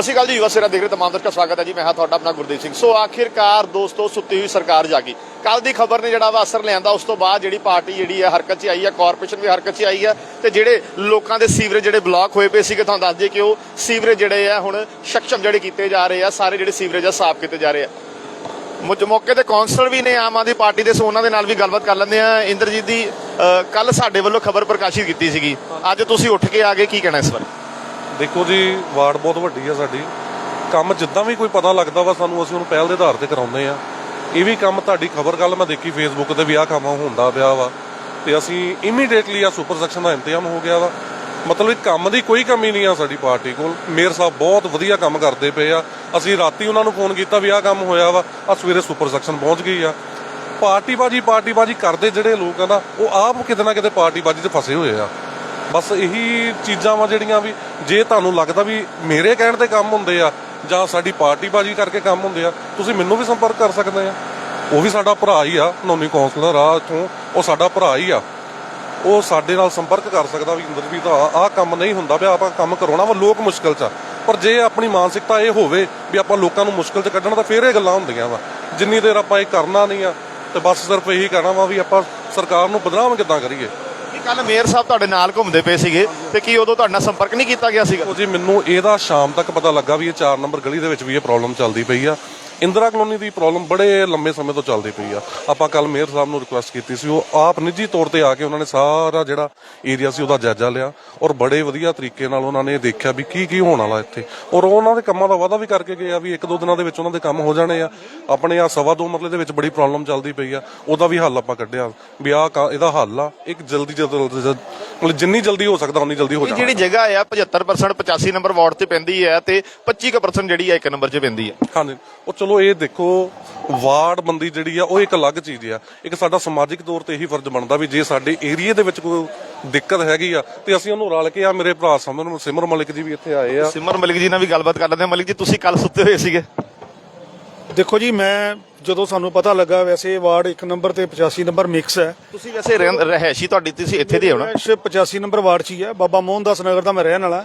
ਸਤਿ ਸ਼੍ਰੀ ਅਕਾਲ ਜੀ ਯੁਵਾ ਸੇਰਾ ਦੇਖ ਰਹੇ ਤਮਾਮ ਦਰਸ਼ਕਾਂ ਦਾ ਸਵਾਗਤ ਹੈ ਜੀ। ਮੈਂ ਹਾਂ ਤੁਹਾਡਾ ਆਪਣਾ ਗੁਰਦੀਪ ਸਿੰਘ। ਸੋ ਆਖਿਰਕਾਰ ਦੋਸਤੋ, ਸੁੱਤੀ ਹੋਈ ਸਰਕਾਰ ਜਾਗੀ ਕੱਲ ਦੀ ਖਬਰ ਨੇ ਜਿਹੜਾ ਵਾ ਅਸਰ ਲਿਆਂਦਾ, ਉਸ ਤੋਂ ਬਾਅਦ ਜਿਹੜੀ ਪਾਰਟੀ ਜਿਹੜੀ ਹੈ ਹਰਕਤ 'ਚ ਆਈ ਹੈ ਕਾਰਪੋਰੇਸ਼ਨ ਵੀ ਹਰਕਤ 'ਚ ਆਈ ਹੈ ਤੇ ਜਿਹੜੇ ਲੋਕਾਂ ਦੇ ਸੀਵਰੇਜ ਜਿਹੜੇ ਬਲਾਕ ਹੋਏ ਪਏ ਸੀਗੇ, ਤੁਹਾਨੂੰ ਦੱਸ ਦਈਏ ਕਿ ਉਹ ਸੀਵਰੇਜ ਜਿਹੜੇ ਆ, ਹੁਣ ਸਕਸ਼ਮ ਜਿਹੜੇ ਕੀਤੇ ਜਾ ਰਹੇ ਆ, ਸਾਰੇ ਜਿਹੜੇ ਸੀਵਰੇਜ ਆ, ਸਾਫ਼ ਕੀਤੇ ਜਾ ਰਹੇ ਆ। ਮੁੱਝ ਮੌਕੇ ਤੇ ਕੌਂਸਲਰ ਵੀ ਨੇ ਆਮ ਆਦਮੀ ਪਾਰਟੀ ਦੇ, ਸੋ ਉਹਨਾਂ ਦੇ ਨਾਲ ਵੀ ਗੱਲਬਾਤ ਕਰ ਲੈਂਦੇ ਆ ਇੰਦਰਜੀਤ ਦੀ ਕੱਲ ਸਾਡੇ ਵੱਲੋਂ ਖਬਰ ਪ੍ਰਕਾਸ਼ਿਤ ਕੀਤੀ ਸੀਗੀ। ਅੱਜ ਤੁਸੀਂ ਉੱਠ ਕੇ ਆ ਗਏ, ਕੀ ਕਹਿਣਾ ਇਸ ਬਾਰੇ? ਦੇਖੋ ਜੀ, ਵਾਰਡ ਬਹੁਤ ਵੱਡੀ ਆ ਸਾਡੀ। ਕੰਮ ਜਿੱਦਾਂ ਵੀ ਕੋਈ ਪਤਾ ਲੱਗਦਾ ਵਾ, ਸਾਨੂੰ ਅਸੀਂ ਉਹਨੂੰ ਪਹਿਲ ਦੇ ਆਧਾਰ ਤੇ ਕਰਾਉਂਦੇ ਆ। ਇਹ ਵੀ ਕੰਮ ਤੁਹਾਡੀ ਖਬਰ ਕੱਲ ਮੈਂ ਦੇਖੀ ਫੇਸਬੁੱਕ ਤੇ ਵੀ ਆਹ ਕੰਮ ਹੁੰਦਾ ਪਿਆ ਵਾ। ਤੇ ਅਸੀਂ ਇਮੀਡੀਏਟਲੀ ਆ ਸੁਪਰ ਸੈਕਸ਼ਨ ਦਾ ਇੰਤਜ਼ਾਮ ਹੋ ਗਿਆ ਵਾ। ਮਤਲਬ ਕੰਮ ਦੀ ਕੋਈ ਕਮੀ ਨਹੀਂ ਆ ਸਾਡੀ ਪਾਰਟੀ ਕੋਲ। ਮੇਅਰ ਸਾਹਿਬ ਬਹੁਤ ਵਧੀਆ ਕੰਮ ਕਰਦੇ ਪਏ ਆ। ਅਸੀਂ ਰਾਤੀ ਉਹਨਾਂ ਨੂੰ ਫੋਨ ਕੀਤਾ ਵੀ ਆਹ ਕੰਮ ਹੋਇਆ ਵਾ। ਆ ਸਵੇਰੇ ਸੁਪਰ ਸੈਕਸ਼ਨ ਪਹੁੰਚ ਗਈ ਆ। ਪਾਰਟੀ ਬਾਜੀ ਪਾਰਟੀ ਬਾਜੀ ਕਰਦੇ ਜਿਹੜੇ ਲੋਕ ਆ ਨਾ, ਉਹ ਆਪ ਕਿਤੇ ਨਾ ਕਿਤੇ ਪਾਰਟੀ ਬਾਜੀ 'ਚ ਫਸੇ ਹੋਏ ਆ। ਬਸ ਇਹੀ ਚੀਜ਼ਾਂ ਵਾ ਜਿਹੜੀਆਂ ਵੀ ਜੇ ਤੁਹਾਨੂੰ ਲੱਗਦਾ ਵੀ ਮੇਰੇ ਕਹਿਣ ਤੇ ਕੰਮ ਹੁੰਦੇ ਆ, ਜਾਂ ਸਾਡੀ ਪਾਰਟੀ ਬਾਜੀ ਕਰਕੇ ਕੰਮ ਹੁੰਦੇ ਆ, ਤੁਸੀਂ ਮੈਨੂੰ ਵੀ ਸੰਪਰਕ ਕਰ ਸਕਦੇ ਆ। ਉਹ ਵੀ ਸਾਡਾ ਭਰਾ ਹੀ ਆ, ਨੌਨੀ ਕੌਂਸਲਰ ਆ, ਇੱਥੋਂ ਉਹ ਸਾਡਾ ਭਰਾ ਹੀ ਆ। ਉਹ ਸਾਡੇ ਨਾਲ ਸੰਪਰਕ ਕਰ ਸਕਦਾ ਵੀ ਅੰਦਰ ਵੀ ਤਾਂ ਆਹ ਕੰਮ ਨਹੀਂ ਹੁੰਦਾ ਵੀ ਆਪਾਂ ਕੰਮ ਕਰਾਉਣਾ ਵਾ ਲੋਕ ਮੁਸ਼ਕਲ ਚ ਆ। ਪਰ ਜੇ ਆਪਣੀ ਮਾਨਸਿਕਤਾ ਇਹ ਹੋਵੇ ਵੀ ਆਪਾਂ ਲੋਕਾਂ ਨੂੰ ਮੁਸ਼ਕਲ ਚ ਕੱਢਣਾ, ਤਾਂ ਫੇਰ ਇਹ ਗੱਲਾਂ ਹੁੰਦੀਆਂ ਵਾ। ਜਿੰਨੀ ਦੇਰ ਆਪਾਂ ਇਹ ਕਰਨਾ ਨਹੀਂ ਆ, ਤੇ ਬਸ ਸਿਰਫ ਇਹੀ ਕਹਿਣਾ ਵਾ ਵੀ ਆਪਾਂ ਸਰਕਾਰ ਨੂੰ ਬਦਨਾਮ ਕਿੱਦਾਂ ਕਰੀਏ। ਕੱਲ ਮੇਅਰ ਸਾਹਿਬ ਤੁਹਾਡੇ ਨਾਲ ਘੁੰਮਦੇ ਪਏ ਸੀਗੇ ਤੇ ਕੀ ਉਦੋਂ ਤੁਹਾਡੇ ਨਾਲ ਸੰਪਰਕ ਨਹੀਂ ਕੀਤਾ ਗਿਆ ਸੀਗਾ? ਜੀ, ਮੈਨੂੰ ਇਹਦਾ ਸ਼ਾਮ ਤੱਕ ਪਤਾ ਲੱਗਾ ਵੀ ਇਹ 4 ਨੰਬਰ ਗਲੀ ਦੇ ਵਿੱਚ ਵੀ ਇਹ ਪ੍ਰੋਬਲਮ ਚੱਲਦੀ ਪਈ ਆ। ਇੰਦਰਾ ਕਲੋਨੀ ਦੀ ਪ੍ਰੋਬਲਮ ਬੜੇ ਲੰਬੇ ਸਮੇਂ ਤੋਂ ਚੱਲਦੀ ਪਈ ਆ। ਆਪਾਂ ਕੱਲ ਮੇਅਰ ਸਾਹਿਬ ਨੂੰ ਰਿਕੁਐਸਟ ਕੀਤੀ ਸੀ ਉਹ ਆਪ ਨਿੱਜੀ ਤੌਰ ਤੇ ਆ ਕੇ ਉਹਨਾਂ ਨੇ ਸਾਰਾ ਜਿਹੜਾ ਏਰੀਆ ਸੀ ਉਹਦਾ ਜਾਇਜ਼ਾ ਲਿਆ ਔਰ ਬੜੇ ਵਧੀਆ ਤਰੀਕੇ ਨਾਲ ਉਹਨਾਂ ਨੇ ਦੇਖਿਆ ਵੀ ਕੀ ਕੀ ਹੋਣ ਵਾਲਾ ਇੱਥੇ। ਔਰ ਉਹਨਾਂ ਦੇ ਕੰਮਾਂ ਦਾ ਵਾਅਦਾ ਵੀ ਕਰਕੇ ਗਏ ਆ ਵੀ ਇੱਕ ਦੋ ਦਿਨਾਂ ਦੇ ਵਿੱਚ ਉਹਨਾਂ ਦੇ ਕੰਮ ਹੋ ਜਾਣੇ ਆ। ਆਪਣੇ ਆ ਸਵਾ ਦੋ ਮਰਲੇ ਦੇ ਵਿੱਚ ਬੜੀ ਪ੍ਰੋਬਲਮ ਚੱਲਦੀ ਪਈ ਆ। ਉਹਦਾ ਵੀ ਹੱਲ ਆਪਾਂ ਕੱਢਿਆ। ਵੀ ਆ ਇਹਦਾ ਹੱਲ ਆ ਇੱਕ ਜਲਦੀ ਜਲਦੀ ਮਤਲਬ ਜਿੰਨੀ ਜਲਦੀ ਹੋ ਸਕਦਾ ਉਨੀ ਜਲਦੀ ਹੋ ਜਾਣਾ। ਜਿਹੜੀ ਜਗ੍ਹਾ ਆ 75% 85 ਨੰਬਰ ਵਾਰਡ ਤੇ ਪੈਂਦੀ ਹੈ ਤੇ 25% ਜਿਹੜੀ ਆ ਇੱਕ ਨੰਬਰ 'ਚ ਪੈਂਦੀ ਹੈ ਹਾਂਜੀ। ਉਹ ਚਲੋ ਚਲੋ ਇਹ ਦੇਖੋ ਵਾਰਡ ਬੰਦੀ ਜਿਹੜੀ ਆ ਉਹ ਇੱਕ ਅਲੱਗ ਚੀਜ਼ ਆ। ਇੱਕ ਸਾਡਾ ਸਮਾਜਿਕ ਤੌਰ ਤੇ ਇਹੀ ਫਰਜ਼ ਬਣਦਾ ਵੀ ਜੇ ਸਾਡੇ ਏਰੀਏ ਦੇ ਵਿੱਚ ਕੋਈ ਦਿੱਕਤ ਹੈਗੀ ਆ ਤੇ ਅਸੀਂ ਉਹਨੂੰ ਰਲ ਕੇ ਆ ਮੇਰੇ ਭਰਾ ਸਮਰ ਸਿਮਰ ਮਲਿਕ ਜੀ ਵੀ ਇੱਥੇ ਆਏ ਆ। ਸਿਮਰ ਮਲਿਕ ਜੀ ਨਾਲ ਵੀ ਗੱਲਬਾਤ ਕਰ ਲੈਂਦੇ ਹਾਂ। ਮਲਿਕ ਜੀ ਤੁਸੀਂ ਕੱਲ ਸੁੱਤੇ ਹੋਏ ਸੀਗੇ। ਦੇਖੋ ਜੀ ਮੈਂ ਜਦੋਂ ਸਾਨੂੰ ਪਤਾ ਲੱਗਾ ਵੈਸੇ ਵਾਰਡ 1 ਨੰਬਰ ਤੇ 85 ਨੰਬਰ ਮਿਕਸ ਹੈ। ਤੁਸੀਂ ਵੈਸੇ ਰਹਿਣ- ਤੁਹਾਡੀ ਤੁਸੀਂ ਇੱਥੇ ਦੇ ਹੋਣਾ। ਮੈਂ 85 ਨੰਬਰ ਵਾਰਡ 'ਚ ਹੀ ਹੈ। ਬਾਬਾ ਮੋਹਨਦਾਸ ਨਗਰ ਦਾ ਮੈਂ ਰਹਿਣ ਵਾਲਾ।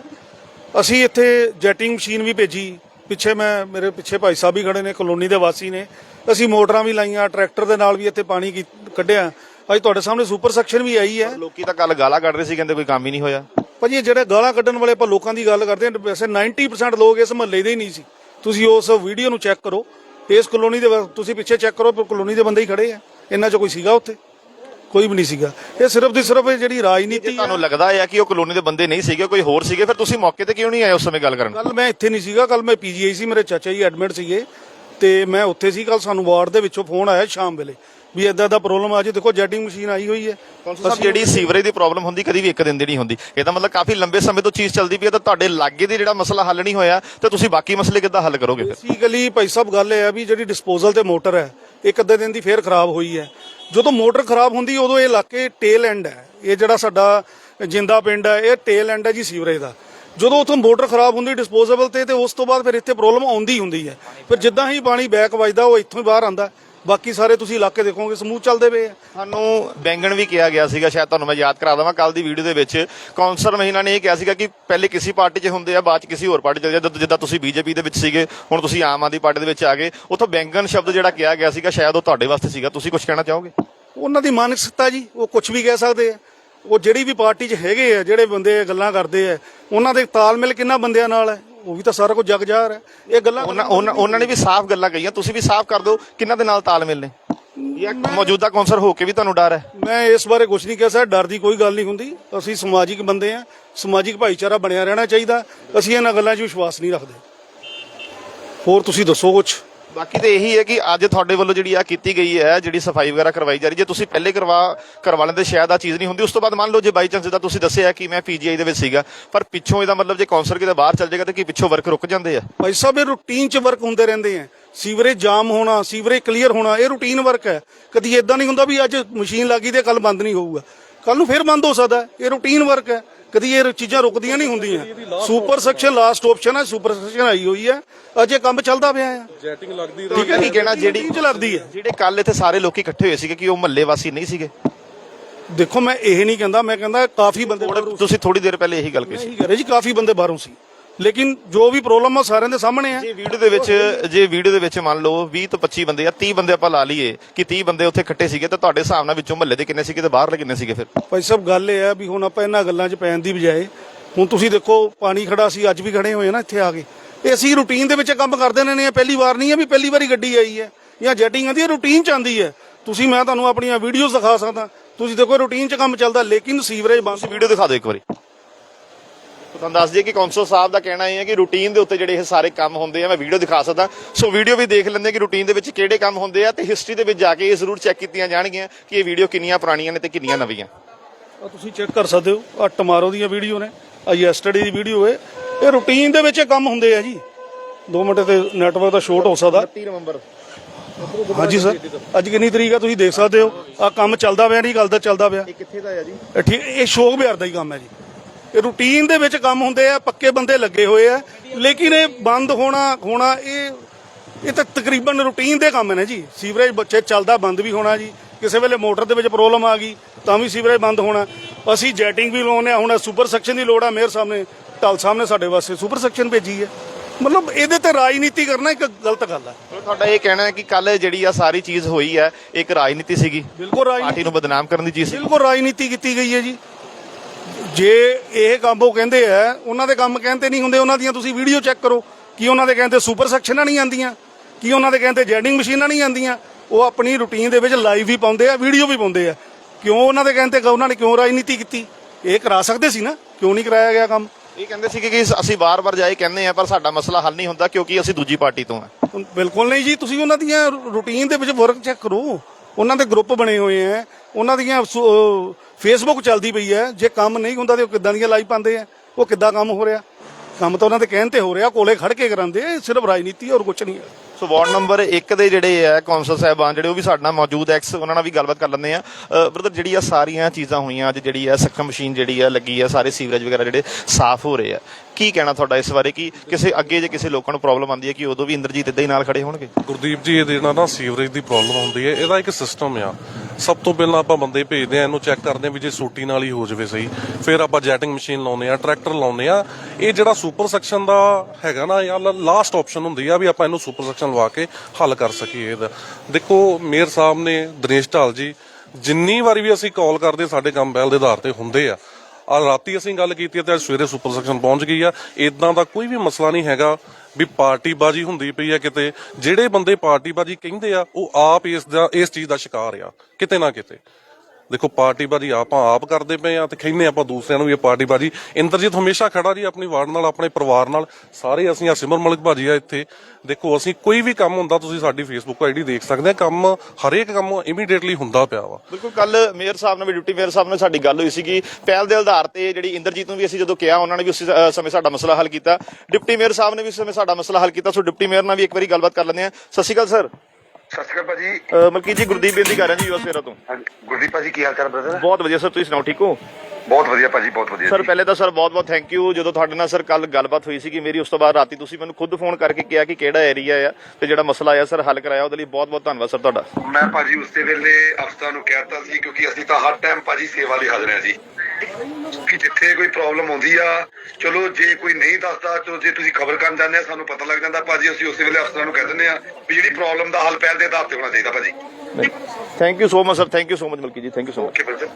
ਅਸੀਂ ਇੱਥੇ ਜੈਟਿੰਗ ਮਸ਼ੀਨ ਵੀ ਭੇਜੀ। ਪਿੱਛੇ ਮੈਂ ਮੇਰੇ ਪਿੱਛੇ ਭਾਈ ਸਾਹਿਬ ਵੀ ਖੜੇ ਨੇ ਕਲੋਨੀ ਦੇ ਵਾਸੀ ਨੇ। ਅਸੀਂ ਮੋਟਰਾਂ ਵੀ ਲਾਈਆਂ ਟਰੈਕਟਰ ਦੇ ਨਾਲ ਵੀ ਇੱਥੇ ਪਾਣੀ ਕੀ- ਕੱਢਿਆ। ਅੱਜ ਤੁਹਾਡੇ ਸਾਹਮਣੇ ਸੁਪਰ ਸੈਕਸ਼ਨ ਵੀ ਆਈ ਹੈ। ਲੋਕੀ ਤਾਂ ਕੱਲ ਗਾਲਾਂ ਕੱਢ ਰਹੇ ਸੀ ਕਹਿੰਦੇ ਕੋਈ ਕੰਮ ਹੀ ਨਹੀਂ ਹੋਇਆ। ਭਾਜੀ ਇਹ ਜਿਹੜੇ ਗਾਲਾਂ ਕੱਢਣ ਵਾਲੇ ਆਪਾਂ ਲੋਕਾਂ ਦੀ ਗੱਲ ਕਰਦੇ ਹਾਂ ਵੈਸੇ 90% ਲੋਕ ਇਸ ਮਹੱਲੇ ਦੇ ਹੀ ਨਹੀਂ ਸੀ। ਤੁਸੀਂ ਉਸ ਵੀਡੀਓ ਨੂੰ ਚੈੱਕ ਕਰੋ। ਇਸ ਕਲੋਨੀ ਦੇ ਵਾ- ਤੁਸੀਂ ਪਿੱਛੇ ਚੈੱਕ ਕਰੋ ਕਲੋਨੀ ਦੇ ਬੰਦੇ ਹੀ ਖੜੇ ਆ। ਇਹਨਾਂ 'ਚ ਕੋਈ ਸੀਗਾ ਉੱਥੇ? ਕੋਈ ਵੀ ਨਹੀਂ ਸੀਗਾ। ਇਹ ਸਿਰਫ ਦੀ ਸਿਰਫ ਇਹ ਜਿਹੜੀ ਜੇ ਰਾਜਨੀਤੀ ਤੁਹਾਨੂੰ ਲੱਗਦਾ ਹੈ ਕਿ ਉਹ ਕਲੋਨੀ ਦੇ ਬੰਦੇ ਨਹੀਂ ਸੀਗੇ ਕੋਈ ਹੋਰ ਸੀਗੇ? ਫਿਰ ਤੁਸੀਂ ਮੌਕੇ ਤੇ ਕਿਉਂ ਨਹੀਂ ਆਏ ਉਸ ਸਮੇਂ ਗੱਲ ਕਰਨ? ਕੱਲ ਮੈਂ ਇੱਥੇ ਨਹੀਂ ਸੀਗਾ ਕੱਲ ਮੈਂ ਪੀਜੀਆਈ ਸੀ ਮੇਰੇ ਚਾਚਾ ਜੀ ਐਡਮਿਟ ਸੀਗੇ ਤੇ ਮੈਂ ਉੱਥੇ ਸੀ ਕੱਲ ਸਾਨੂੰ ਵਾਰਡ ਦੇ ਵਿੱਚੋਂ ਫੋਨ ਆਇਆ ਸ਼ਾਮ ਵੇਲੇ ਵੀ ਇਦਾਂ ਦਾ ਪ੍ਰੋਬਲਮ ਆ ਜੀ। ਦੇਖੋ ਜੈਟਿੰਗ ਮਸ਼ੀਨ ਆਈ ਹੋਈ ਹੈ। ਸਾਹਿਬ ਜਿਹੜੀ ਸੀਵਰੇਜ ਦੀ ਪ੍ਰੋਬਲਮ ਹੁੰਦੀ ਕਦੀ ਵੀ ਇੱਕ ਦਿਨ ਦੀ ਨਹੀਂ ਹੁੰਦੀ। ਇਹਦਾ ਮਤਲਬ ਕਾਫੀ ਲੰਬੇ ਸਮੇਂ ਤੋਂ ਚੀਜ਼ ਚੱਲਦੀ ਪਈ ਹੈ ਤਾਂ ਤੁਹਾਡੇ ਲਾਗੇ ਦੀ ਜਿਹੜਾ ਮਸਲਾ ਹੱਲ ਨਹੀਂ ਹੋਇਆ ਤੇ ਤੁਸੀਂ ਬਾਕੀ ਮਸਲੇ ਕਿੱਦਾਂ ਹੱਲ ਕਰੋਗੇ ਫਿਰ? ਬੇਸਿਕਲੀ ਭਾਈ ਸਾਹਿਬ ਗੱਲ ਇਹ ਆ ਵੀ ਜਿਹੜੀ ਡਿਸਪੋਜ਼ਲ ਤੇ ਮੋਟਰ ਹੈ ਇੱਕ ਅੱਧੇ ਦਿਨ ਦੀ ਫੇਰ ਖਰਾਬ ਹੋਈ ਹੈ। ਜਦੋਂ ਮੋਟਰ ਖਰਾਬ ਹੁੰਦੀ, ਉਦੋਂ ਇਹ ਇਲਾਕੇ ਟੇਲ ਐਂਡ ਹੈ। ਇਹ ਜਿਹੜਾ ਸਾਡਾ ਜਿੰਦਾ ਪਿੰਡ ਹੈ, ਇਹ ਟੇਲ ਐਂਡ ਹੈ ਜੀ ਸੀਵਰੇਜ ਦਾ। ਜਦੋਂ ਉੱਥੋਂ ਮੋਟਰ ਖਰਾਬ ਹੁੰਦੀ ਡਿਸਪੋਜ਼ੇਬਲ ਤੇ ਤੇ ਉਸ ਤੋਂ ਬਾਅਦ ਫਿਰ ਇੱਥੇ ਪ੍ਰੋਬਲਮ ਆਉਂਦੀ ਹੁੰਦੀ ਹੈ। ਫਿਰ ਜਿੱਦਾਂ ਹੀ ਪਾਣੀ ਬੈਕ ਵੱਜਦਾ, ਉਹ ਇੱਥੋਂ ਹੀ ਬਾਹਰ ਆਂਦਾ ਬਾਕੀ ਸਾਰੇ ਤੁਸੀਂ ਇਲਾਕੇ ਦੇਖੋਗੇ ਸਮੂਹ ਚੱਲਦੇ ਪਏ ਆ। ਸਾਨੂੰ ਬੈਂਗਣ ਵੀ ਕਿਹਾ ਗਿਆ ਸੀਗਾ ਸ਼ਾਇਦ ਤੁਹਾਨੂੰ ਮੈਂ ਯਾਦ ਕਰਾ ਦਵਾਂ ਕੱਲ ਦੀ ਵੀਡੀਓ ਦੇ ਵਿੱਚ ਕੌਂਸਲਰ ਮਹੀਨਾ ਨੇ ਇਹ ਕਿਹਾ ਸੀਗਾ ਕਿ ਪਹਿਲੇ ਕਿਸੇ ਪਾਰਟੀ 'ਚ ਹੁੰਦੇ ਆ ਬਾਅਦ 'ਚ ਕਿਸੇ ਹੋਰ ਪਾਰਟੀ 'ਚ ਚਲੇ ਜਾਂਦੇ ਜਿੱਦਾਂ ਤੁਸੀਂ ਬੀਜੇਪੀ ਦੇ ਵਿੱਚ ਸੀਗੇ ਹੁਣ ਤੁਸੀਂ ਆਮ ਆਦਮੀ ਪਾਰਟੀ ਦੇ ਵਿੱਚ ਆ ਗਏ ਉੱਥੋਂ ਬੈਂਗਣ ਸ਼ਬਦ ਜਿਹੜਾ ਕਿਹਾ ਗਿਆ ਸੀਗਾ ਸ਼ਾਇਦ ਉਹ ਤੁਹਾਡੇ ਵਾਸਤੇ ਸੀਗਾ। ਤੁਸੀਂ ਕੁਝ ਕਹਿਣਾ ਚਾਹੋਗੇ? ਉਹਨਾਂ ਦੀ ਮਾਨਸਿਕਤਾ ਜੀ ਉਹ ਕੁਝ ਵੀ ਕਹਿ ਸਕਦੇ ਆ। ਉਹ ਜਿਹੜੀ ਵੀ ਪਾਰਟੀ 'ਚ ਹੈਗੇ ਆ ਜਿਹੜੇ ਬੰਦੇ ਗੱਲਾਂ ਕਰਦੇ ਆ ਉਹਨਾਂ ਦੇ ਤਾਲਮੇਲ ਕਿੰਨਾ ਬੰਦਿਆਂ ਨਾਲ ਹੈ? ਉਹ ਵੀ ਤਾਂ ਸਾਰਾ ਕੁਝ ਜਗ ਜਾਹਰ ਹੈ। ਇਹ ਗੱਲਾਂ ਉਹਨਾਂ ਉਹਨਾਂ ਉਹਨਾਂ ਨੇ ਵੀ ਸਾਫ਼ ਗੱਲਾਂ ਕਹੀਆਂ। ਤੁਸੀਂ ਵੀ ਸਾਫ਼ ਕਰ ਦਿਓ ਕਿਹਨਾਂ ਦੇ ਨਾਲ ਤਾਲਮੇਲ ਨੇ। ਜਾਂ ਮੌਜੂਦਾ ਕੌਂਸਲਰ ਹੋ ਕੇ ਵੀ ਤੁਹਾਨੂੰ ਡਰ ਹੈ। ਮੈਂ ਇਸ ਬਾਰੇ ਕੁਝ ਨਹੀਂ ਕਹਿ ਸਕਦਾ ਡਰ ਦੀ ਕੋਈ ਗੱਲ ਨਹੀਂ ਹੁੰਦੀ। ਅਸੀਂ ਸਮਾਜਿਕ ਬੰਦੇ ਆ ਸਮਾਜਿਕ ਭਾਈਚਾਰਾ ਬਣਿਆ ਰਹਿਣਾ ਚਾਹੀਦਾ। ਅਸੀਂ ਇਹਨਾਂ ਗੱਲਾਂ 'ਚ ਵਿਸ਼ਵਾਸ ਨਹੀਂ ਰੱਖਦੇ। ਹੋਰ ਤੁਸੀਂ ਦੱਸੋ ਕੁਝ ਬਾਕੀ ਤੇ ਇਹੀ ਹੈ ਕਿ ਅੱਜ ਤੁਹਾਡੇ ਵੱਲੋਂ ਜਿਹੜੀ ਆ ਕੀਤੀ ਗਈ ਹੈ, ਜਿਹੜੀ ਸਫ਼ਾਈ ਵਗੈਰਾ ਕਰਵਾਈ ਜਾ ਰਹੀ ਜੇ ਤੁਸੀਂ ਪਹਿਲੇ ਕਰਵਾ ਕਰਵਾ ਲੈਂਦੇ ਸ਼ਾਇਦ ਆ ਚੀਜ਼ ਨਹੀਂ ਹੁੰਦੀ, ਉਸ ਤੋਂ ਬਾਅਦ ਮੰਨ ਲਓ ਜੇ ਬਾਈ ਚਾਂਸ ਜਿੱਦਾਂ ਤੁਸੀਂ ਦੱਸਿਆ ਕਿ ਮੈਂ ਪੀਜੀਆਈ ਦੇ ਵਿੱਚ ਸੀਗਾ, ਪਰ ਪਿੱਛੋਂ ਇਹਦਾ ਮਤਲਬ ਜੇ ਕੌਂਸਲਰ ਕਿਤੇ ਬਾਹਰ ਚੱਲ ਜਾਏਗਾ ਤੇ ਕੀ ਪਿੱਛੋਂ ਵਰਕ ਰੁਕ ਜਾਂਦੇ ਆ? ਭਾਈ ਸਾਹਿਬ, ਇਹ ਰੂਟੀਨ 'ਚ ਵਰਕ ਹੁੰਦੇ ਰਹਿੰਦੇ ਆ। ਸੀਵਰੇਜ ਜਾਮ ਹੋਣਾ, ਸੀਵਰੇਜ ਕਲੀਅਰ ਹੋਣਾ, ਇਹ ਰੂਟੀਨ ਵਰਕ ਹੈ। ਕਦੀ ਇਦਾਂ ਨਹੀਂ ਹੁੰਦਾ ਵੀ ਅੱਜ ਮਸ਼ੀਨ ਲੱਗੀ ਤੇ ਕੱਲ ਬੰਦ ਨਹੀਂ ਹੋਊਗਾ। ਕੱਲ ਨੂੰ ਫਿਰ ਬੰਦ ਹੋ ਸਕਦਾ, ਇਹ ਰੂਟੀਨ ਵਰਕ ਹੈ। ਕਦੀ ਇਹ ਚੀਜ਼ਾਂ ਰੁਕਦੀਆਂ ਨਹੀਂ ਹੁੰਦੀਆਂ। ਸੁਪਰ ਸੈਕਸ਼ਨ ਲਾਸਟ ਆਪਸ਼ਨ ਹੈ ਸੁਪਰ ਸੈਕਸ਼ਨ ਆਈ ਹੋਈ ਹੈ। ਅਜੇ ਕੰਮ ਚੱਲਦਾ ਪਿਆ ਹੈ। ਜੈਟਿੰਗ ਲੱਗਦੀ ਠੀਕ ਹੈ ਕੀ ਕਹਿਣਾ ਜਿਹੜੀ routine 'ਚ ਲੱਗਦੀ ਹੈ। ਜਿਹੜੇ ਕੱਲ ਇੱਥੇ ਸਾਰੇ ਲੋਕੀ ਇਕੱਠੇ ਹੋਏ ਸੀਗੇ ਕਿ ਉਹ ਮਹੱਲੇ ਵਾਸੀ ਨਹੀਂ ਸੀਗੇ? ਦੇਖੋ ਮੈਂ ਇਹ ਨਹੀਂ ਕਹਿੰਦਾ ਮੈਂ ਕਹਿੰਦਾ ਕਾਫੀ ਬੰਦੇ ਤੁਸੀਂ ਥੋੜੀ ਦੇਰ ਪਹਿਲੇ ਇਹੀ ਗੱਲ ਕਹੀ ਸੀ। ਜੀ ਕਾਫੀ ਬੰਦੇ ਬਾਹਰੋਂ ਸੀ। ਲੇਕਿਨ ਜੋ ਵੀ ਪ੍ਰੋਬਲਮ ਆ ਸਾਰਿਆਂ ਦੇ ਸਾਹਮਣੇ ਆ। ਜੇ ਵੀਡੀਓ ਦੇ ਵਿੱਚ ਜੇ ਵੀਡੀਓ ਦੇ ਵਿੱਚ ਮੰਨ ਲਓ 20 ਤੋਂ 25 ਬੰਦੇ ਆ 30 ਬੰਦੇ ਆਪਾਂ ਲਾ ਲਈਏ ਕਿ 30 ਬੰਦੇ ਉੱਥੇ ਇਕੱਠੇ ਸੀਗੇ ਤਾਂ ਤੁਹਾਡੇ ਹਿਸਾਬ ਨਾਲ ਵਿੱਚੋਂ ਮਹੱਲੇ ਦੇ ਕਿੰਨੇ ਸੀਗੇ ਤੇ ਬਾਹਰਲੇ ਕਿੰਨੇ ਸੀਗੇ ਫਿਰ? ਭਾਈ ਸਾਹਿਬ ਗੱਲ ਇਹ ਆ ਵੀ ਹੁਣ ਆਪਾਂ ਇਹਨਾਂ ਗੱਲਾਂ 'ਚ ਪੈਣ ਦੀ ਬਜਾਏ ਹੁਣ ਤੁਸੀਂ ਦੇਖੋ ਪਾਣੀ ਖੜਾ ਸੀ ਅੱਜ ਵੀ ਖੜੇ ਹੋਏ ਆ ਨਾ ਇੱਥੇ ਆ ਕੇ। ਇਹ ਅਸੀਂ ਰੂਟੀਨ ਦੇ ਵਿੱਚ ਕੰਮ ਕਰਦੇ ਨੇ ਪਹਿਲੀ ਵਾਰ ਨਹੀਂ ਹੈ ਵੀ ਪਹਿਲੀ ਵਾਰੀ ਗੱਡੀ ਆਈ ਹੈ। ਜਾਂ ਜੈਟਿੰਗ ਆਂਦੀ ਹੈ ਰੂਟੀਨ ਚ ਆਂਦੀ ਹੈ। ਤੁਸੀਂ ਮੈਂ ਤੁਹਾਨੂੰ ਆਪਣੀਆਂ ਵੀਡੀਓਜ਼ ਦਿਖਾ ਸਕਦਾ। ਤੁਸੀਂ ਦੇਖੋ ਰੂਟੀਨ ਚ ਕੰਮ ਚੱਲਦਾ ਲੇਕਿਨ ਸੀਵਰੇਜ ਬੰਦ ਵੀਡੀਓ ਦਿਖਾ ਦਿਓ ਇੱਕ ਵਾਰੀ। ਤੁਹਾਨੂੰ ਦੱਸ ਦਈਏ ਕਿ ਕੌਂਸਲ ਸਾਹਿਬ ਦਾ ਕਹਿਣਾ ਇਹ ਹੈ ਕਿ ਰੂਟੀਨ ਦੇ ਉੱਤੇ ਜਿਹੜੇ ਇਹ ਸਾਰੇ ਕੰਮ ਹੁੰਦੇ ਆ ਮੈਂ ਵੀਡੀਓ ਦਿਖਾ ਸਕਦਾ। ਸੋ ਵੀਡੀਓ ਵੀ ਦੇਖ ਲੈਂਦੇ ਕਿ ਰੂਟੀਨ ਦੇ ਵਿੱਚ ਕਿਹੜੇ ਕੰਮ ਹੁੰਦੇ ਆ ਤੇ ਹਿਸਟਰੀ ਦੇ ਵਿੱਚ ਜਾ ਕੇ ਇਹ ਜ਼ਰੂਰ ਚੈੱਕ ਕੀਤੀਆਂ ਜਾਣਗੀਆਂ ਕਿ ਇਹ ਵੀਡੀਓ ਕਿੰਨੀਆਂ ਪੁਰਾਣੀਆਂ ਨੇ ਤੇ ਕਿੰਨੀਆਂ ਨਵੀਆਂ। ਆ ਤੁਸੀਂ ਚੈੱਕ ਕਰ ਸਕਦੇ ਹੋ ਆ ਟਮਾਰੋ ਦੀਆਂ ਵੀਡੀਓ ਨੇ। ਆ ਯੈਸਟਰਡੇ ਦੀ ਵੀਡੀਓ ਹੈ ਇਹ ਰੂਟੀਨ ਦੇ ਵਿੱਚ ਇਹ ਕੰਮ ਹੁੰਦੇ ਆ ਜੀ। 2 ਮਿੰਟ ਤੇ ਨੈਟਵਰਕ ਦਾ ਸ਼ੋਰਟ ਹੋ ਸਕਦਾ। 30 ਨਵੰਬਰ। ਹਾਂਜੀ ਸਰ ਅੱਜ ਕਿੰਨੀ ਤਰੀਕ ਆ ਤੁਸੀਂ ਦੇਖ ਸਕਦੇ ਹੋ। ਆ ਕੰਮ ਚੱਲਦਾ ਪਿਆ ਨਹੀਂ ਗੱਲ ਤਾਂ ਚੱਲਦਾ ਪਿਆ। ਇਹ ਕਿੱਥੇ ਦਾ ਹੈ ਜੀ? ਇਹ ਸ਼ੋਕ ਬਿਹਾਰ ਦਾ ਹੀ ਕੰਮ ਹੈ ਜੀ। ਰੂਟੀਨ ਦੇ ਵਿੱਚ ਕੰਮ ਹੁੰਦੇ ਆ ਪੱਕੇ ਬੰਦੇ ਲੱਗੇ ਹੋਏ ਆ ਲੇਕਿਨ ਇਹ ਬੰਦ ਹੋਣਾ ਹੋਣਾ ਇਹ ਇਹ ਤਾਂ ਤਕਰੀਬਨ ਰੂਟੀਨ ਦੇ ਕੰਮ ਨੇ ਜੀ। ਸੀਵਰੇਜ ਬੱਚੇ ਚੱਲਦਾ ਬੰਦ ਵੀ ਹੋਣਾ ਜੀ। ਕਿਸੇ ਵੇਲੇ ਮੋਟਰ ਦੇ ਵਿੱਚ ਪ੍ਰੋਬਲਮ ਆ ਗਈ ਤਾਂ ਵੀ ਸੀਵਰੇਜ ਬੰਦ ਹੋਣਾ। ਅਸੀਂ ਜੈਟਿੰਗ ਵੀ ਲਾਉਨੇ ਆ ਹੁਣ ਸੁਪਰ ਸੈਕਸ਼ਨ ਦੀ ਲੋੜ ਆ ਮੇਅਰ ਸਾਹਿਬ ਨੇ ਢਾਲ ਸਾਹਿਬ ਨੇ ਸਾਡੇ ਵਾਸਤੇ ਸੁਪਰ ਸੈਕਸ਼ਨ ਭੇਜੀ ਹੈ। ਮਤਲਬ ਇਹਦੇ ਤੇ ਰਾਜਨੀਤੀ ਕਰਨਾ ਇੱਕ ਗਲਤ ਗੱਲ ਹੈ ਤੁਹਾਡਾ ਇਹ ਕਹਿਣਾ ਹੈ ਕਿ ਕੱਲ ਜਿਹੜੀ ਆ ਸਾਰੀ ਚੀਜ਼ ਹੋਈ ਹੈ ਇੱਕ ਰਾਜਨੀਤੀ ਸੀਗੀ। ਬਿਲਕੁਲ ਰਾਜਨੀਤੀ ਨੂੰ ਬਦਨਾਮ ਕਰਨ ਦੀ ਚੀਜ਼ ਸੀ। ਬਿਲਕੁਲ ਰਾਜਨੀਤੀ ਕੀਤੀ ਗਈ ਹੈ ਜੀ। ਜੇ ਇਹ ਕੰਮ ਉਹ ਕਹਿੰਦੇ ਆ ਉਹਨਾਂ ਦੇ ਕੰਮ ਕਹਿੰਦੇ ਨਹੀਂ ਹੁੰਦੇ ਉਹਨਾਂ ਦੀਆਂ ਤੁਸੀਂ ਵੀਡੀਓ ਚੈੱਕ ਕਰੋ ਕੀ ਉਹਨਾਂ ਦੇ ਕਹਿੰਦੇ ਸੁਪਰ ਸੈਕਸ਼ਨਾਂ ਨਹੀਂ ਆਉਂਦੀਆਂ ਕੀ ਉਹਨਾਂ ਦੇ ਕਹਿੰਦੇ ਜੈਡਿੰਗ ਮਸ਼ੀਨਾਂ ਨਹੀਂ ਆਉਂਦੀਆਂ ਉਹ ਆਪਣੀ ਰੁਟੀਨ ਦੇ ਵਿੱਚ ਲਾਈਵ ਵੀ ਪਾਉਂਦੇ ਆ ਵੀਡੀਓ ਵੀ ਪਾਉਂਦੇ ਆ। ਕਿਉਂ ਉਹਨਾਂ ਦੇ ਕਹਿੰਦੇ ਉਹਨਾਂ ਨੇ ਕਿਉਂ ਰਾਜਨੀਤੀ ਕੀਤੀ? ਇਹ ਕਰਾ ਸਕਦੇ ਸੀ ਨਾ? ਕਿਉਂ ਨਹੀਂ ਕਰਾਇਆ ਗਿਆ ਕੰਮ? ਇਹ ਕਹਿੰਦੇ ਸੀ ਕਿ ਅਸੀਂ ਵਾਰ-ਵਾਰ ਜਾਏ ਕਹਿੰਦੇ ਆ ਪਰ ਸਾਡਾ ਮਸਲਾ ਹੱਲ ਨਹੀਂ ਹੁੰਦਾ ਕਿਉਂਕਿ ਅਸੀਂ ਦੂਜੀ ਪਾਰਟੀ ਤੋਂ ਆ। ਬਿਲਕੁਲ ਨਹੀਂ ਜੀ ਤੁਸੀਂ ਉਹਨਾਂ ਦੀਆਂ ਰੂਟੀਨ ਦੇ ਵਿੱਚ ਵਰਕ ਚੈੱਕ ਕਰੋ। ਉਹਨਾਂ ਦੇ ਗਰੁੱਪ ਬਣੇ ਹੋਏ ਆ ਉਹਨਾਂ ਦੀਆਂ ਫੇਸਬੁੱਕ ਚੱਲਦੀ ਪਈ ਹੈ। ਜੇ ਕੰਮ ਨਹੀਂ ਹੁੰਦਾ ਤੇ ਉਹ ਕਿੱਦਾਂ ਦੀਆਂ ਲਾਈਵ ਪਾਉਂਦੇ ਆ? ਉਹ ਕਿੱਦਾਂ ਕੰਮ ਹੋ ਰਿਹਾ? ਕੰਮ ਤਾਂ ਉਹਨਾਂ ਦੇ ਕਹਿਣ ਤੇ ਹੋ ਰਿਹਾ ਕੋਲੇ ਖੜ ਕੇ ਕਰਾਂਦੇ ਆ, ਇਹ ਸਿਰਫ ਰਾਜਨੀਤੀ ਔਰ ਕੁਝ ਨਹੀਂ ਹੈ ਸੋ ਵਾਰਡ ਨੰਬਰ 1 ਦੇ ਜਿਹੜੇ ਆ ਕੌਂਸਲ ਸਾਹਿਬਾਨ ਜਿਹੜੇ ਉਹ ਵੀ ਸਾਡੇ ਨਾਲ ਮੌਜੂਦ ਐਕਸ ਉਹਨਾਂ ਨਾਲ ਵੀ ਗੱਲਬਾਤ ਕਰ ਲੈਂਦੇ ਆ। ਬ੍ਰਦਰ ਜਿਹੜੀ ਆ ਸਾਰੀਆਂ ਚੀਜ਼ਾਂ ਹੋਈਆਂ ਅੱਜ ਜਿਹੜੀ ਆ ਸੱਖਮ ਮਸ਼ੀਨ ਜਿਹੜੀ ਆ ਲੱਗੀ ਆ ਸਾਰੇ ਸੀਵਰੇਜ ਵਗੈਰਾ ਜਿਹੜੇ ਸਾਫ਼ ਹੋ ਰਹੇ ਆ। ਕੀ ਕਹਿਣਾ ਤੁਹਾਡਾ ਇਸ ਬਾਰੇ? ਕਿ ਕਿਸੇ ਅੱਗੇ ਜੇ ਕਿਸੇ ਲੋਕਾਂ ਨੂੰ ਪ੍ਰੋਬਲਮ ਆਉਂਦੀ ਹੈ, ਕਿ ਉਦੋਂ ਵੀ ਇੰਦਰਜੀਤ ਇਦਾਂ ਹੀ ਨਾਲ ਖੜੇ ਹੋਣਗੇ? ਗੁਰਦੀਪ ਜੀ, ਇਹਦੇ ਨਾਲ ਨਾ ਸੀਵਰੇਜ ਦੀ ਪ੍ਰੋਬਲਮ ਹੁੰਦੀ ਹੈ। ਇਹਦਾ ਇੱਕ ਸਿਸਟਮ ਆ। ਸਭ ਤੋਂ ਪਹਿਲਾਂ ਆਪਾਂ ਬੰਦੇ ਭੇਜਦੇ ਆ, ਇਹਨੂੰ ਚੈੱਕ ਕਰਦੇ ਆ ਵੀ ਜੇ ਸੋਟੀ ਨਾਲ ਹੀ ਹੋ ਜਾਵੇ ਸਹੀ। ਫਿਰ ਆਪਾਂ ਜੈਟਿੰਗ ਮਸ਼ੀਨ ਲਾਉਂਦੇ ਆ ਟਰੈਕਟਰ ਲਾਉਂਦੇ ਆ। ਇਹ ਜਿਹੜਾ ਸੁਪਰ ਸੈਕਸ਼ਨ ਦਾ ਹੈਗਾ ਨਾ, ਇਹ ਲਾਸਟ ਆਪਸ਼ਨ ਹੁੰਦੀ ਆ ਵੀ ਆਪਾਂ ਇਹਨੂੰ ਸੁਪਰ ਸੈਕਸ਼ਨ ਲਵਾ ਕੇ ਹੱਲ ਕਰ ਸਕੀਏ ਇਹਦਾ। ਦੇਖੋ, ਮੇਅਰ ਸਾਹਿਬ ਨੇ ਦਿਨੇਸ਼ ਢਾਲ ਜੀ, ਜਿੰਨੀ ਵਾਰੀ ਵੀ ਅਸੀਂ ਕਾਲ ਕਰਦੇ, ਸਾਡੇ ਕੰਮ ਬੈਲ ਦੇ ਆਧਾਰ ਤੇ ਹੁੰਦੇ ਆ। ਆ ਰਾਤੀ ਅਸੀਂ ਗੱਲ ਕੀਤੀ ਤੇ ਅੱਜ ਸਵੇਰੇ ਸੁਪਰ ਸੈਕਸ਼ਨ ਪਹੁੰਚ ਗਈ ਆ। ਇਦਾਂ ਦਾ ਕੋਈ ਵੀ ਮਸਲਾ ਨਹੀਂ ਹੈਗਾ ਵੀ ਪਾਰਟੀਬਾਜ਼ੀ ਹੁੰਦੀ ਪਈ ਆ ਕਿਤੇ। ਜਿਹੜੇ ਬੰਦੇ ਪਾਰਟੀਬਾਜ਼ੀ ਕਹਿੰਦੇ ਆ, ਉਹ ਆਪ ਇਸ ਦਾ ਇਸ ਚੀਜ਼ ਦਾ ਸ਼ਿਕਾਰ ਆ, ਕਿਤੇ ਨਾ ਕਿਤੇ। ਦੇਖੋ, ਪਾਰਟੀਬਾਜ਼ੀ ਆਪਾਂ ਆਪ ਕਰਦੇ ਪਏ ਆ ਤੇ ਕਹਿੰਦੇ ਆਪਾਂ ਦੂਸਰਿਆਂ ਨੂੰ ਵੀ ਇਹ ਪਾਰਟੀਬਾਜ਼ੀ। ਇੰਦਰਜੀਤ ਹਮੇਸ਼ਾ ਖੜਾ ਜੀ ਆਪਣੀ ਵਾਰਡ ਨਾਲ, ਆਪਣੇ ਪਰਿਵਾਰ ਨਾਲ। ਸਾਰੇ ਅਸੀਂ ਆ ਸਿਮਰ ਮਲਿਕ ਭਾਜੀ ਆ ਇੱਥੇ। ਦੇਖੋ, ਅਸੀਂ ਕੋਈ ਵੀ ਕੰਮ ਹੁੰਦਾ, ਤੁਸੀਂ ਸਾਡੀ ਫੇਸਬੁੱਕ ਆਈਡੀ ਦੇਖ ਸਕਦੇ ਆ ਕੰਮ, ਹਰੇਕ ਕੰਮ ਇਮੀਡੀਏਟਲੀ ਹੁੰਦਾ ਪਿਆ ਵਾ। ਬਿਲਕੁਲ, ਕੱਲ ਮੇਅਰ ਸਾਹਿਬ ਨਾਲ ਵੀ, ਡਿਪਟੀ ਮੇਅਰ ਸਾਹਿਬ ਨਾਲ ਸਾਡੀ ਗੱਲ ਹੋਈ ਸੀਗੀ। ਪਹਿਲ ਦੇ ਆਧਾਰ ਤੇ ਜਿਹੜੀ ਇੰਦਰਜੀਤ ਨੂੰ ਵੀ ਅਸੀਂ ਜਦੋਂ ਕਿਹਾ, ਉਹਨਾਂ ਨੇ ਵੀ ਉਸ ਸਮੇਂ ਸਾਡਾ ਮਸਲਾ ਹੱਲ ਕੀਤਾ। ਡਿਪਟੀ ਮੇਅਰ ਸਾਹਿਬ ਨੇ ਵੀ ਉਸ ਸਮੇਂ ਸਾਡਾ ਮਸਲਾ ਹੱਲ ਕੀਤਾ। ਸੋ ਡਿਪਟੀ ਮੇਅਰ ਨਾਲ ਵੀ ਇੱਕ ਵਾਰੀ ਗੱਲਬਾਤ ਕਰ ਲੈਂਦੇ ਆ ਸਤਿ ਸ਼੍ਰੀ ਅਕਾਲ, ਸਰ। ਸਤਿ ਸ਼੍ਰੀ ਅਕਾਲ ਭਾਜੀ। ਅ, ਮਲਕੀਤ ਜੀ ਗੁਰਦੀਪ ਬੇਨਤੀ ਕਰ ਰਿਹਾ ਜੀ ਯੂਐਸ ਤੋਂ। ਗੁਰਦੀਪ ਭਾਜੀ ਕੀ ਹਾਲ ਚਾਲ ਬ੍ਰਦਰ ਬਹੁਤ ਵਧੀਆ ਸਰ ਤੁਸੀਂ ਸੁਣਾਓ ਠੀਕ ਹੋ? ਬਹੁਤ ਵਧੀਆ ਭਾਜੀ ਬਹੁਤ ਵਧੀਆ ਸਰ। ਪਹਿਲੇ ਤਾਂ ਸਰ ਬਹੁਤ ਬਹੁਤ ਥੈਂਕ ਯੂ ਜਦੋਂ ਤੁਹਾਡੇ ਨਾਲ ਸਰ ਕੱਲ ਗੱਲਬਾਤ ਹੋਈ ਸੀ ਕਿ ਮੇਰੀ ਉਸ ਤੋਂ ਬਾਅਦ ਰਾਤੀ ਤੁਸੀਂ ਮੈਨੂੰ ਖੁਦ ਫੋਨ ਕਰਕੇ ਕਿਹਾ ਕਿ ਕਿਹੜਾ ਏਰੀਆ ਆ ਤੇ ਜਿਹੜਾ ਮਸਲਾ ਆਇਆ ਸਰ ਹੱਲ ਕਰਾਇਆ ਉਹਦੇ ਲਈ ਬਹੁਤ ਬਹੁਤ ਧੰਨਵਾਦ ਸਰ ਤੁਹਾਡਾ। ਮੈਂ ਭਾਜੀ ਉਸੇ ਵੇਲੇ ਅਫਸਰਾਂ ਨੂੰ ਕਹਿਤਾ ਸੀ ਕਿਉਂਕਿ ਅਸੀਂ ਤਾਂ ਹਰ ਟਾਈਮ ਭਾਜੀ ਸੇਵਾ ਲਈ ਹਾਜ਼ਰ ਹਾਂ ਜੀ। ਕਿ ਜਿੱਥੇ ਕੋਈ ਪ੍ਰੋਬਲਮ ਆਉਂਦੀ ਆ ਚਲੋ ਜੇ ਕੋਈ ਨਹੀਂ ਦੱਸਦਾ ਚਲੋ ਜੇ ਤੁਸੀਂ ਖਬਰ ਕਰਨ ਜਾਂਦੇ ਆ ਸਾਨੂੰ ਪਤਾ ਲੱਗ ਜਾਂਦਾ। ਭਾਜੀ ਅਸੀਂ ਉਸੇ ਵੇਲੇ ਅਫਸਰਾਂ ਨੂੰ ਕਹਿ ਦਿੰਦੇ ਆ ਵੀ ਜਿਹੜੀ ਪ੍ਰੋਬਲਮ ਦਾ ਹੱਲ ਪਹਿਲ ਦੇ ਆਧਾਰ ਤੇ ਹੋਣਾ ਚਾਹੀਦਾ ਭਾਜੀ। Thank you so much sir thank you so much Malki ji. Thank you so much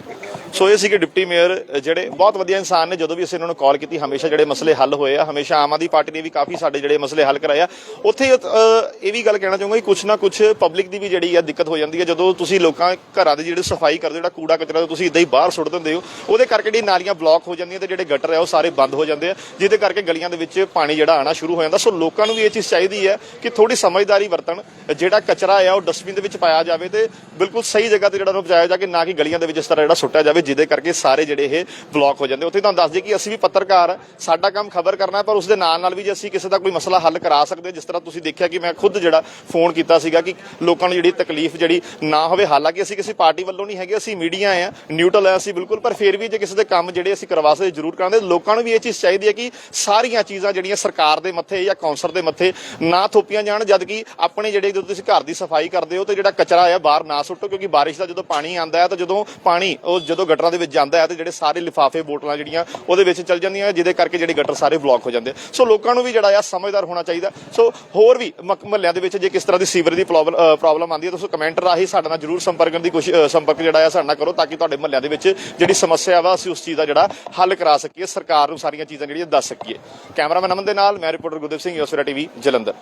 so ਇਹ ਸੀਗੇ ਡਿਪਟੀ ਮੇਅਰ ਜਿਹੜੇ ਬਹੁਤ ਵਧੀਆ ਇਨਸਾਨ ਨੇ, ਜਦੋਂ ਵੀ ਅਸੀਂ ਇਹਨਾਂ ਨੂੰ ਕਾਲ ਕੀਤੀ, ਹਮੇਸ਼ਾ ਜਿਹੜੇ ਮਸਲੇ ਹੱਲ ਹੋਏ ਆ, ਹਮੇਸ਼ਾ ਆਮ ਆਦਮੀ ਪਾਰਟੀ ਨੇ ਵੀ ਕਾਫੀ ਸਾਡੇ ਜਿਹੜੇ ਮਸਲੇ ਹੱਲ ਕਰਾਏ ਆ। ਉੱਥੇ ਇਹ ਵੀ ਗੱਲ ਕਹਿਣਾ ਚਾਹੂੰਗਾ ਕਿ ਕੁਛ ਨਾ ਕੁਛ ਪਬਲਿਕ ਦੀ ਵੀ ਜਿਹੜੀ ਆ ਦਿੱਕਤ ਹੋ ਜਾਂਦੀ ਹੈ ਜਦੋਂ ਤੁਸੀਂ ਲੋਕਾਂ ਘਰਾਂ ਦੀ ਜਿਹੜੀ ਸਫ਼ਾਈ ਕਰਦੇ ਜਿਹੜਾ ਕੂੜਾ ਕਚਰਾ, ਤੁਸੀਂ ਇਦਾਂ ਹੀ ਬਾਹਰ ਸੁੱਟ ਦਿੰਦੇ ਹੋ, ਉਹਦੇ ਕਰਕੇ ਜਿਹੜੀ ਨਾਲੀਆਂ ਬਲੌਕ ਹੋ ਜਾਂਦੀਆਂ ਤੇ ਜਿਹੜੇ ਗਟਰ ਆ, ਉਹ ਸਾਰੇ ਬੰਦ ਹੋ ਜਾਂਦੇ ਆ, ਜਿਹਦੇ ਕਰਕੇ ਗਲੀਆਂ ਦੇ ਵਿੱਚ ਪਾਣੀ ਜਿਹੜਾ ਆਣਾ ਸ਼ੁਰੂ ਹੋ ਜਾਂਦਾ। ਸੋ ਲੋਕਾਂ ਨੂੰ ਵੀ ਇਹ ਚੀਜ਼ ਚਾਹੀਦੀ ਹੈ ਕਿ ਥੋੜੀ ਸਮਝਦਾਰੀ ਵਰਤਣ, ਜਿਹੜਾ ਕਚਰਾ ਆ, ਉਹ ਡਸਟਬਿਨ ਦੇ ਵਿੱਚ ਪਾਇਆ ਜਾਵੇ ਤੇ ਬਿਲਕੁਲ ਸਹੀ ਜਗ੍ਹਾ ਤੇ ਜਿਹੜਾ ਉਹਨੂੰ ਪਹੁੰਚਾਇਆ ਜਾ ਕੇ ਨਾ ਕਿ ਗਲੀਆਂ ਦੇ ਵਿੱਚ ਇਸ ਤਰ੍ਹਾਂ ਜਿਹੜਾ ਸੁੱਟਿਆ ਜਾਵੇ, ਜਿਹਦੇ ਕਰਕੇ ਸਾਰੇ ਜਿਹੜੇ ਇਹ ਬਲੌਕ ਹੋ ਜਾਂਦੇ। ਉੱਥੇ ਤੁਹਾਨੂੰ ਦੱਸ ਦਈਏ ਕਿ ਅਸੀਂ ਵੀ ਪੱਤਰਕਾਰ ਸਾਡਾ ਕੰਮ ਖਬਰ ਕਰਨਾ ਪਰ ਉਸ ਦੇ ਨਾਲ ਨਾਲ ਵੀ ਜੇ ਅਸੀਂ ਕਿਸੇ ਦਾ ਕੋਈ ਮਸਲਾ ਹੱਲ ਕਰਾ ਸਕਦੇ ਜਿਸ ਤਰ੍ਹਾਂ ਤੁਸੀਂ ਦੇਖਿਆ ਕਿ ਮੈਂ ਖੁਦ ਜਿਹੜਾ ਫੋਨ ਕੀਤਾ ਸੀਗਾ ਕਿ ਲੋਕਾਂ ਨੂੰ ਜਿਹੜੀ ਤਕਲੀਫ ਜਿਹੜੀ ਨਾ ਹੋਵੇ, ਹਾਲਾਂਕਿ ਅਸੀਂ ਕਿਸੇ ਪਾਰਟੀ ਵੱਲੋਂ ਨਹੀਂ ਹੈਗੇ, ਅਸੀਂ ਮੀਡੀਆ ਆ ਨਿਊਟਰਲ ਆ ਅਸੀਂ ਬਿਲਕੁਲ, ਪਰ ਫਿਰ ਵੀ ਜੇ ਕਿਸੇ ਦੇ ਕੰਮ ਜਿਹੜੇ ਅਸੀਂ ਕਰਵਾ ਸਕਦੇ, ਜ਼ਰੂਰ ਕਰਾਂਗੇ ਲੋਕਾਂ ਨੂੰ ਵੀ ਇਹ ਚੀਜ਼ ਚਾਹੀਦੀ ਹੈ ਕਿ ਸਾਰੀਆਂ ਚੀਜ਼ਾਂ ਜਿਹੜੀਆਂ ਸਰਕਾਰ ਦੇ ਮੱਥੇ ਜਾਂ ਕੌਂਸਲ ਦੇ ਮੱਥੇ ਨਾ ਥੋਪੀਆਂ ਜਾਣ ਜਦ ਕਿ ਆਪਣੇ ਜਿਹੜੇ ਜਦੋਂ ਤੁਸੀਂ ਘਰ ਦੀ ਸਫ਼ਾਈ ਕਰਦੇ ਹੋ, ਤੇ ਜਿਹੜਾ ਕਚਰਾ ਆ, ਬਾਹਰ ਨਾ ਸੁੱਟੋ, ਕਿਉਂਕਿ ਬਾਰਿਸ਼ ਦਾ ਜਦੋਂ ਪਾਣੀ ਆਂਦਾ ਹੈ, ਤਾਂ ਜਦੋਂ ਪਾਣੀ, ਉਹ ਜਦੋਂ ਗਟਰਾਂ ਦੇ ਵਿੱਚ ਜਾਂਦਾ ਹੈ, ਤੇ ਜਿਹੜੇ ਸਾਰੇ ਲਿਫਾਫੇ ਬੋਟਲਾਂ ਜਿਹੜੀਆਂ ਉਹਦੇ ਵਿੱਚ ਚਲ ਜਾਂਦੀਆਂ ਜਿਹਦੇ ਕਰਕੇ ਜਿਹੜੇ ਗਟਰ ਸਾਰੇ ਬਲੌਕ ਹੋ ਜਾਂਦੇ ਸੋ ਲੋਕਾਂ ਨੂੰ ਵੀ ਜਿਹੜਾ ਆ ਸਮਝਦਾਰ ਹੋਣਾ ਚਾਹੀਦਾ। ਸੋ ਹੋਰ ਵੀ ਮਹੱਲਿਆਂ ਦੇ ਵਿੱਚ ਜੇ ਕਿਸ ਤਰ੍ਹਾਂ ਦੀ ਸੀਵਰ ਦੀ ਪ੍ਰੋਬਲਮ ਆਉਂਦੀ ਹੈ ਤੁਸੀਂ ਕਮੈਂਟ ਰਾਹੀਂ ਸਾਡੇ ਨਾਲ ਜਰੂਰ ਸੰਪਰਕ ਕਰਨ ਦੀ ਕੋਸ਼ਿਸ਼ ਸੰਪਰਕ ਜਿਹੜਾ ਆ ਸਾਡੇ ਨਾਲ ਕਰੋ, ਤਾਂ ਕਿ ਤੁਹਾਡੇ ਮਹੱਲਿਆਂ ਦੇ ਵਿੱਚ ਜਿਹੜੀ ਸਮੱਸਿਆ ਵਾ, ਅਸੀਂ ਉਸ ਚੀਜ਼ ਦਾ ਜਿਹੜਾ ਹੱਲ ਕਰਾ ਸਕੀਏ, ਸਰਕਾਰ ਨੂੰ ਸਾਰੀਆਂ ਚੀਜ਼ਾਂ ਜਿਹੜੀਆਂ ਦੱਸ ਸਕੀਏ। ਕੈਮਰਾਮੈਨ ਅਮਨ ਦੇ ਨਾਲ, ਮੈਂ ਰਿਪੋਰਟਰ ਗੁਰਦੇਵ ਸਿੰਘ ਯੋਸਫੇਰਾ ਟੀਵੀ, ਜਲੰਧਰ।